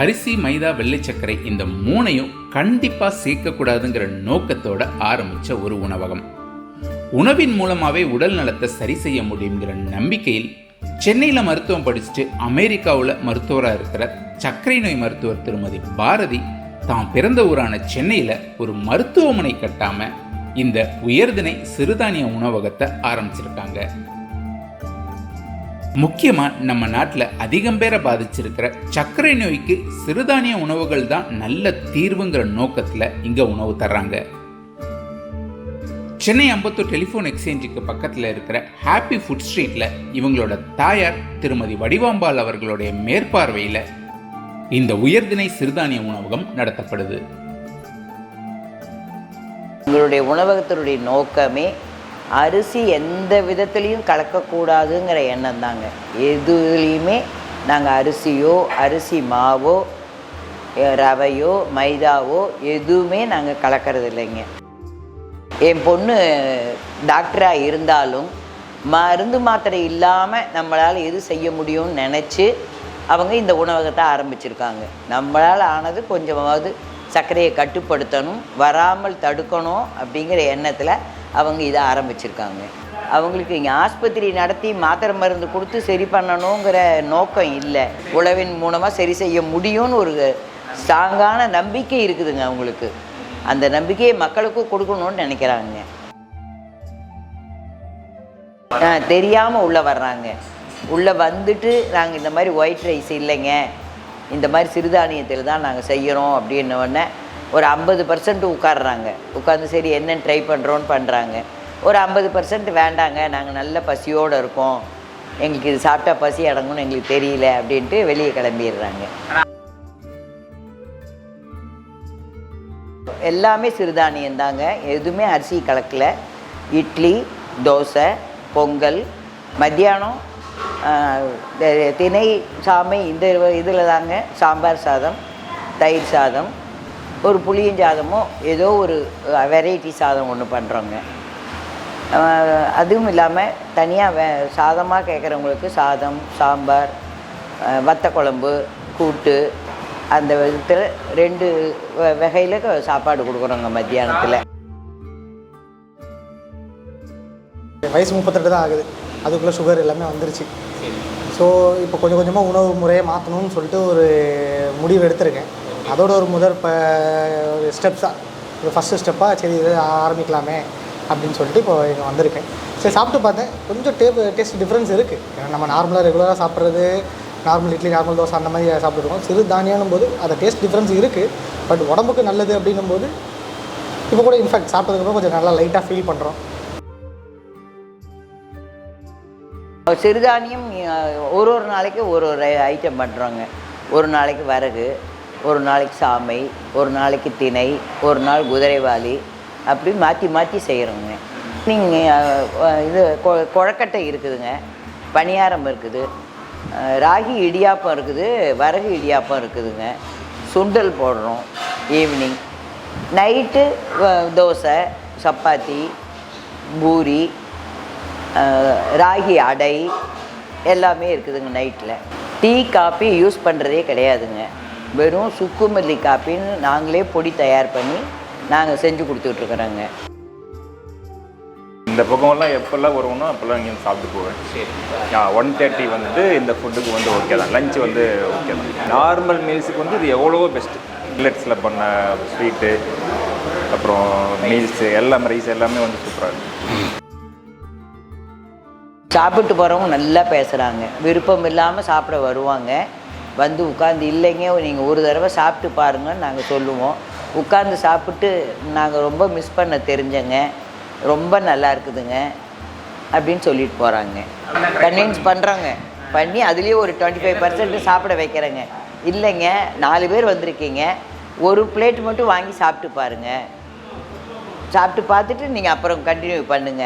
அரிசி மைதா வெள்ளை சர்க்கரை இந்த மூணையும் கண்டிப்பாக சேர்க்கக்கூடாதுங்கிற நோக்கத்தோட ஆரம்பித்த ஒரு உணவகம். உணவின் மூலமாகவே உடல் நலத்தை சரி செய்ய முடியுங்கிற நம்பிக்கையில் சென்னையில் மருத்துவம் படிச்சுட்டு அமெரிக்காவில் மருத்துவராக இருக்கிற சர்க்கரை நோய் மருத்துவர் திருமதி பாரதி தாம் பிறந்த ஊரான சென்னையில் ஒரு மருத்துவமனை கட்டாமல் இந்த உயர்திணை சிறுதானிய உணவகத்தை ஆரம்பிச்சிருக்காங்க. முக்கியமாக நம்ம நாட்டில் அதிகம் பேரை பாதிச்சிருக்கிற சர்க்கரை நோய்க்கு சிறுதானிய உணவுகள் தான் நல்ல தீர்வுங்கிற நோக்கத்தில் இங்கே உணவு தர்றாங்க. சென்னை அம்பத்தூர் டெலிஃபோன் எக்ஸ்சேஞ்சுக்கு பக்கத்தில் இருக்கிற ஹாப்பி ஃபுட் ஸ்ட்ரீட்டில் இவங்களோட தாயார் திருமதி வடிவாம்பாள் அவர்களுடைய மேற்பார்வையில் இந்த உயர்திணை சிறுதானிய உணவகம் நடத்தப்படுது. உங்களுடைய உணவகத்தினுடைய நோக்கமே அரிசி எந்த விதத்துலேயும் கலக்கக்கூடாதுங்கிற எண்ணம் தாங்க எதுலேயுமே நாங்கள் அரிசியோ அரிசி மாவோ ரவையோ மைதாவோ எதுவுமே நாங்கள் கலக்கிறது இல்லைங்க என் பொண்ணு டாக்டராக இருந்தாலும் மருந்து மாத்திரை இல்லாமல் நம்மளால் எது செய்ய முடியும்னு நினச்சி அவங்க இந்த உணவகத்தை ஆரம்பிச்சிருக்காங்க. நம்மளால் ஆனது கொஞ்சமாவது சர்க்கரையை கட்டுப்படுத்தணும் வராமல் தடுக்கணும் அப்படிங்கிற எண்ணத்தில் அவங்க இதை ஆரம்பிச்சிருக்காங்க. அவங்களுக்கு இங்கே ஆஸ்பத்திரி நடத்தி மாத்திரை மருந்து கொடுத்து சரி பண்ணணுங்கிற நோக்கம் இல்லை. உழவின் மூலமாக சரி செய்ய முடியும்னு ஒரு ஸ்ட்ராங்கான நம்பிக்கை இருக்குதுங்க அவங்களுக்கு. அந்த நம்பிக்கையை மக்களுக்கும் கொடுக்கணும்னு நினைக்கிறாங்க. தெரியாமல் உள்ளே வர்றாங்க. உள்ளே வந்துட்டு நாங்கள் இந்த மாதிரி ஒயிட் ரைஸ் இல்லைங்க. இந்த மாதிரி சிறுதானியத்தில் தான் நாங்கள் செய்கிறோம் அப்படின்ன உடனே ஒரு ஐம்பது பர்சன்ட் உட்காடுறாங்க உட்காந்து சரி என்னென்னு ட்ரை பண்ணுறோன்னு பண்ணுறாங்க ஒரு ஐம்பது பர்சன்ட் வேண்டாங்க நாங்கள் நல்ல பசியோடு இருக்கோம். எங்களுக்கு இது சாப்பிட்டா பசி அடங்கும்னு எங்களுக்கு தெரியல அப்படின்ட்டு வெளியே கிளம்பிடுறாங்க. எல்லாமே சிறுதானியம் தாங்க எதுவுமே அரிசி கலக்கல. இட்லி தோசை பொங்கல் மத்தியானம் தினை சாமை இந்த இதில் தாங்க சாம்பார் சாதம் தயிர் சாதம். ஒரு புளியஞ்சாதமோ ஏதோ ஒரு வெரைட்டி சாதம் ஒன்று பண்ணுறோங்க அதுவும் இல்லாமல் தனியாக வே சாதமாக கேட்குறவங்களுக்கு சாதம் சாம்பார் வத்த குழம்பு கூட்டு அந்த விதத்தில் ரெண்டு வ- வகையில் க- சாப்பாடு கொடுக்குறோங்க மத்தியானத்தில். வயசு முப்பத்தெட்டு தான் ஆகுது. அதுக்குள்ளே சுகர் எல்லாமே வந்துருச்சு. ஸோ இப்போ கொஞ்சம் கொஞ்சமாக உணவு முறையை மாற்றணும்னு சொல்லிட்டு ஒரு முடிவு எடுத்திருக்கேன். அதோட ஒரு முதல் இப்போ ஒரு ஸ்டெப்ஸாக ஒரு ஃபஸ்ட்டு ஸ்டெப்பாக சரி இது ஆரம்பிக்கலாமே அப்படின்னு சொல்லிட்டு இப்போ இங்கே வந்திருக்கேன். சரி சாப்பிட்டு பார்த்தேன். கொஞ்சம் டேப் டேஸ்ட் டிஃப்ரென்ஸ் இருக்குது ஏன்னா நம்ம நார்மலாக ரெகுலராக சாப்பிட்றது நார்மல் இட்லி நார்மல் தோசை அந்த மாதிரி சாப்பிட்ருக்கோம் சிறு தானியம்னும் போது அந்த டேஸ்ட் டிஃப்ரென்ஸ் இருக்குது பட் உடம்புக்கு நல்லது அப்படின்னும் போது இப்போ கூட இன்ஃபேக்ட் சாப்பிட்டதுக்கப்புறம் கொஞ்சம் நல்லா லைட்டாக ஃபீல் பண்ணுறோம் சிறுதானியம் ஒரு ஒரு நாளைக்கு ஒரு ஒரு ஐட்டம் பண்ணுறோங்க ஒரு நாளைக்கு வரகு ஒரு நாளைக்கு சாமை ஒரு நாளைக்கு திணை ஒரு நாள் குதிரைவாலி அப்படி மாற்றி மாற்றி செய்கிறோங்க நீங்கள் இது கொ- கொழக்கட்டை இருக்குதுங்க பணியாரம் இருக்குது ராகி இடியாப்பம் இருக்குது வரகு இடியாப்பம் இருக்குதுங்க சுண்டல் போடுறோம் ஈவினிங் நைட்டு தோசை சப்பாத்தி பூரி ராகி அடை எல்லாமே இருக்குதுங்க நைட்டில் டீ காப்பி யூஸ் பண்ணுறதே கிடையாதுங்க. வெறும் சுக்குமல்லி காப்பின்னு நாங்களே பொடி தயார் பண்ணி நாங்கள் செஞ்சு கொடுத்துட்ருக்குறோங்க. இந்த பக்கமெல்லாம் எப்போல்லாம் வருவோம்னா அப்போல்லாம் இங்கே சாப்பிட்டு போவேன். ஒன் தேர்ட்டி வந்து இந்த ஃபுட்டுக்கு வந்து ஓகே தான். லஞ்ச் வந்து ஓகே தான். நார்மல் மீல்ஸுக்கு வந்து இது எவ்வளவோ பெஸ்ட்டு மில்லட்ஸில் பண்ண ஸ்வீட்டு அப்புறம் மீல்ஸு எல்லாமே ரைஸ் எல்லாமே வந்து சூப்பராக இருக்குது சாப்பிட்டு போகிறவங்க நல்லா பேசுகிறாங்க விருப்பம் இல்லாமல் சாப்பிட வருவாங்க. வந்து உட்காந்து இல்லைங்க நீங்கள் ஒரு தடவை சாப்பிட்டு பாருங்கன்னு நாங்கள் சொல்லுவோம். உட்காந்து சாப்பிட்டு நாங்கள் ரொம்ப மிஸ் பண்ண தெரிஞ்சங்க. ரொம்ப நல்லா இருக்குதுங்க அப்படின்னு சொல்லிட்டு போகிறாங்க கன்வின்ஸ் பண்ணுறாங்க பண்ணி அதுலேயே ஒரு டுவெண்ட்டி ஃபைவ் பர்சன்ட் சாப்பிட வைக்கிறேங்க. இல்லைங்க நாலு பேர் வந்திருக்கீங்க. ஒரு பிளேட் மட்டும் வாங்கி சாப்பிட்டு பாருங்கள் சாப்பிட்டு பார்த்துட்டு நீங்கள் அப்புறம் கண்டினியூ பண்ணுங்க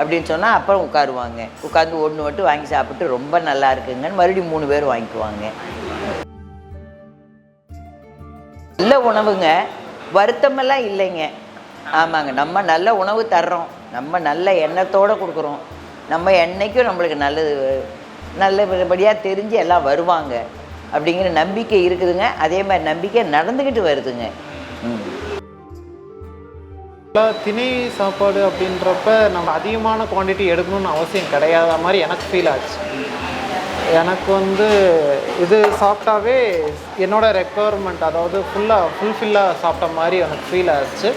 அப்படின்னு சொன்னால் அப்புறம் உட்காருவாங்க. உட்காந்து ஒன்று மட்டும் வாங்கி சாப்பிட்டு ரொம்ப நல்லா இருக்குங்கன்னு மறுபடியும் மூணு பேர் வாங்கிக்குவாங்க. நல்ல உணவுங்க. வருத்தமெல்லாம் இல்லைங்க. ஆமாங்க. நம்ம நல்ல உணவு தர்றோம். நம்ம நல்ல எண்ணத்தோடு கொடுக்குறோம். நம்ம என்னைக்கும் நம்மளுக்கு நல்லது நல்லபடியாக தெரிஞ்சு எல்லாம் வருவாங்க. அப்படிங்கிற நம்பிக்கை இருக்குதுங்க. அதே மாதிரி நம்பிக்கை நடந்துக்கிட்டு வருதுங்க. திணை சாப்பாடு அப்படின்றப்ப நம்ம அதிகமான குவான்டிட்டி எடுக்கணும்னு அவசியம் கிடையாத மாதிரி எனக்கு ஃபீல் ஆச்சு. எனக்கு வந்து இது சாப்பிட்டாவே என்னோடய ரெக்குவயர்மெண்ட் அதாவது ஃபுல்லாக ஃபுல்ஃபில்லாக சாப்பிட்ட மாதிரி எனக்கு ஃபீல் ஆச்சு.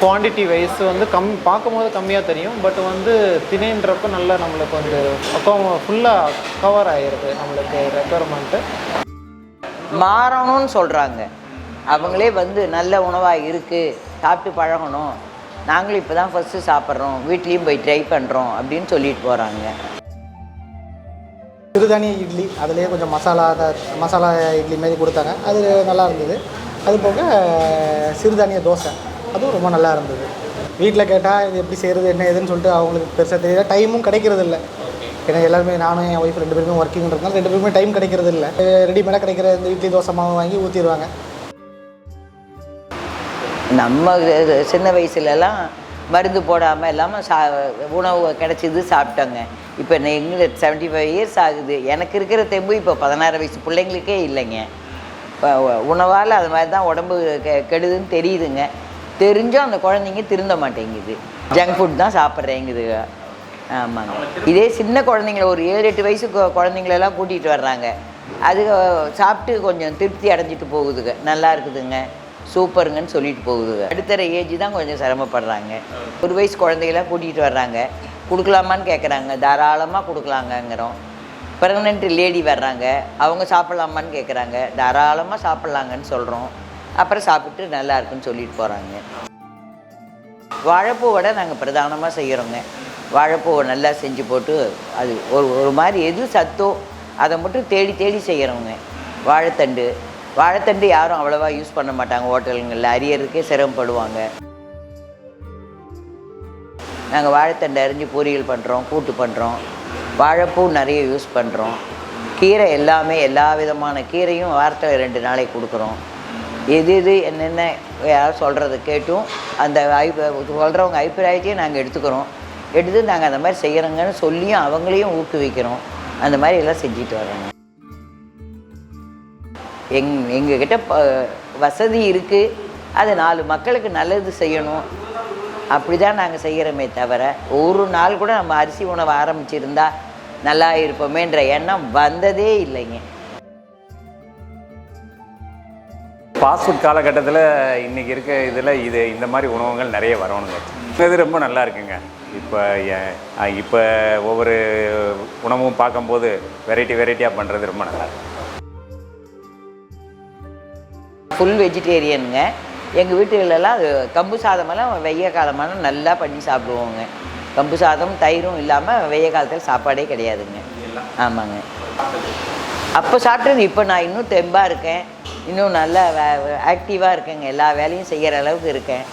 குவாண்டிட்டி வைஸ் வந்து கம் பார்க்கும்போது கம்மியாக தெரியும் பட் வந்து திணைன்றப்ப நல்லா நம்மளுக்கு வந்து ஃபுல்லாக கவர் ஆகிருது நம்மளுக்கு ரெக்குவயர்மெண்ட்டு மாறணும்னு சொல்கிறாங்க அவங்களே வந்து நல்ல உணவாக இருக்குது சாப்பிட்டு பழகணும். நாங்களும் இப்போ தான் ஃபஸ்ட்டு சாப்பிட்றோம் வீட்லேயும் போய் ட்ரை பண்ணுறோம் அப்படின்னு சொல்லிட்டு போகிறாங்க சிறுதானிய இட்லி அதுலேயே கொஞ்சம் மசாலா த- மசாலா இட்லி மாதிரி கொடுத்தாங்க. அது நல்லா இருந்தது. அது போக சிறுதானிய தோசை. அதுவும் ரொம்ப நல்லா இருந்தது. வீட்டில் கேட்டால் இது எப்படி செய்கிறது என்ன ஏதுன்னு சொல்லிட்டு அவங்களுக்கு பெருசாக தெரியல. டைமும் கிடைக்கிறது இல்லை ஏன்னா எல்லாருமே நானும் என் ஒய்ஃப் ரெண்டு பேருமே ஒர்க்கிங்கிறதுனால ரெண்டு பேருமே டைம் கிடைக்கிறது இல்லை ரெடிமேடாக கிடைக்கிற இந்த இட்லி தோசை மாவு வாங்கி ஊற்றிடுவாங்க நம்ம இது சின்ன வயசுலலாம் மருந்து போடாமல் இல்லாமல் சா உணவு கிடச்சிது சாப்பிட்டோங்க. இப்போ எங்களுக்கு செவன்ட்டி ஃபைவ் இயர்ஸ் ஆகுது. எனக்கு இருக்கிற தெம்பு இப்போ பதினாறு வயசு பிள்ளைங்களுக்கே இல்லைங்க. உணவால் அது மாதிரி தான் உடம்பு கெ கெடுதுன்னு தெரியுதுங்க. தெரிஞ்சும் அந்த குழந்தைங்க திருந்த மாட்டேங்குது. ஜங்க் ஃபுட் தான் சாப்பிட்றேங்குது. ஆமாங்க. இதே சின்ன குழந்தைங்கள ஒரு ஏழு எட்டு வயசு குழந்தைங்களெல்லாம் கூட்டிகிட்டு வர்றாங்க. அது சாப்பிட்டு கொஞ்சம் திருப்தி அடைஞ்சிட்டு போகுதுங்க. நல்லா இருக்குதுங்க. சூப்பருங்கன்னு சொல்லிட்டு போகுதுங்க. அடுத்தர ஏஜ் தான் கொஞ்சம் சிரமப்படுறாங்க. ஒரு வயசு குழந்தைகளாம் கூட்டிகிட்டு வர்றாங்க. கொடுக்கலாமான்னு கேட்குறாங்க தாராளமாக கொடுக்கலாங்கங்கிறோம். ப்ரெக்னென்ட் லேடி வர்றாங்க. அவங்க சாப்பிட்லாமான்னு கேட்குறாங்க தாராளமாக சாப்பிட்லாங்கன்னு சொல்கிறோம் அப்புறம் சாப்பிட்டு நல்லா இருக்குன்னு சொல்லிட்டு போகிறாங்க வாழைப்பூ வடை நாங்கள் பிரதானமாக செய்கிறோங்க வாழைப்பூவை நல்லா செஞ்சு போட்டு அது ஒரு ஒரு மாதிரி எது சத்தோ அதை மட்டும் தேடி தேடி செய்கிறோங்க வாழைத்தண்டு. வாழைத்தண்டு யாரும் அவ்வளோவா யூஸ் பண்ண மாட்டாங்க. ஹோட்டலுங்களில் அரியறதுக்கே சிரமப்படுவாங்க. நாங்கள் வாழைத்தண்டு அரிஞ்சு பொரியல் பண்ணுறோம் கூட்டு பண்ணுறோம் வாழைப்பூ நிறைய யூஸ் பண்ணுறோம் கீரை எல்லாமே எல்லா விதமான கீரையும் வாரத்தில் ரெண்டு நாளைக்கு கொடுக்குறோம். எது எது என்னென்ன யாராவது சொல்கிறத கேட்டும் அந்த அபி சொல்கிறவங்க அபிப்பிராயத்தையும் நாங்கள் எடுத்துக்கிறோம். எடுத்து நாங்கள் அந்த மாதிரி செய்கிறோங்கன்னு சொல்லியும் அவங்களையும் ஊக்குவிக்கிறோம். அந்த மாதிரி எல்லாம் செஞ்சுட்டு வரோங்க எங் எங்ககிட்ட ப வசதி இருக்குது அது நாலு மக்களுக்கு நல்லது செய்யணும். அப்படி தான் நாங்கள் செய்கிறோமே தவிர ஒரு நாள் கூட நம்ம அரிசி உணவு ஆரம்பிச்சிருந்தா நல்லா இருப்போமேன்ற எண்ணம் வந்ததே இல்லைங்க. ஃபாஸ்ட் ஃபுட் காலகட்டத்தில் இன்றைக்கி இருக்க இதில் இது இந்த மாதிரி உணவுகள் நிறைய வரணுங்க. இது ரொம்ப நல்லா இருக்குங்க. இப்போ இப்போ ஒவ்வொரு உணவும் பார்க்கும்போது வெரைட்டி வெரைட்டியாக பண்ணுறது ரொம்ப நல்லா இருக்கு. ஃபுல் வெஜிடேரியனுங்க எங்கள் வீட்டுகளெல்லாம் அது கம்பு சாதமெல்லாம் வெய்ய காலமான நல்லா பண்ணி சாப்பிடுவோங்க. கம்பு சாதம் தயிரும் இல்லாமல் வெய்ய காலத்தில் சாப்பாடே கிடையாதுங்க. ஆமாங்க. அப்போ சாப்பிட்டது இப்போ நான் இன்னும் தெம்பாக இருக்கேன். இன்னும் நல்லா ஆக்டிவாக இருக்கேங்க. எல்லா வேலையும் செய்கிற அளவுக்கு இருக்கேன்.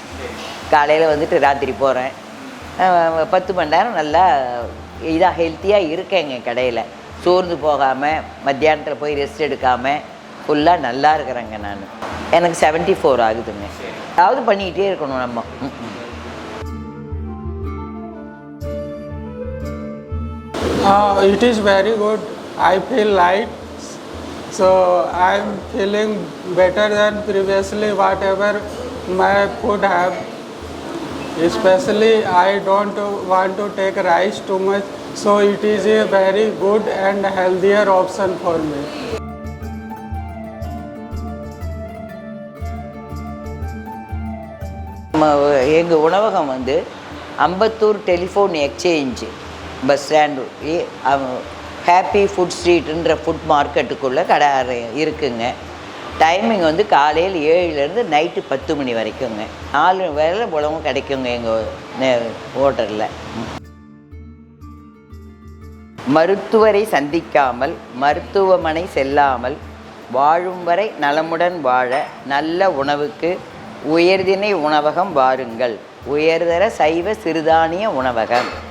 காலையில் வந்துட்டு ராத்திரி போகிறேன் பத்து மணி நேரம் நல்லா இதாக ஹெல்த்தியாக இருக்கேங்க கடையில். சோர்ந்து போகாமல் மத்தியானத்தில் போய் ரெஸ்ட் எடுக்காமல் ஃபுல்லாக நல்லா இருக்கிறேங்க நான் எனக்கு 74 ஃபோர் ஆகுதுங்க ஏதாவது பண்ணிக்கிட்டே இருக்கணும் நம்ம ம், ம். Uh, it is very good. I feel light. So I am feeling better than previously whatever my food have. Especially I don't want to take rice too much. So it is a very good and healthier option for me. நம்ம எங்கள் உணவகம் வந்து Ambattur telephone exchange bus stand. Happy food ஸ்ட்ரீட்டுன்ற food மார்க்கெட்டுக்குள்ளே கடை இருக்குங்க. Timing வந்து காலையில் ஏழுலேருந்து நைட்டு பத்து மணி வரைக்குங்க. நாலு வேலை உழவும் கிடைக்குங்க எங்கள் ஹோட்டலில். மருத்துவரை சந்திக்காமல் மருத்துவமனை செல்லாமல் வாழும் வரை நலமுடன் வாழ நல்ல உணவுக்கு உயர்தினை உணவகம் வாருங்கள். உயர்தர சைவ சிறுதானிய உணவகம்.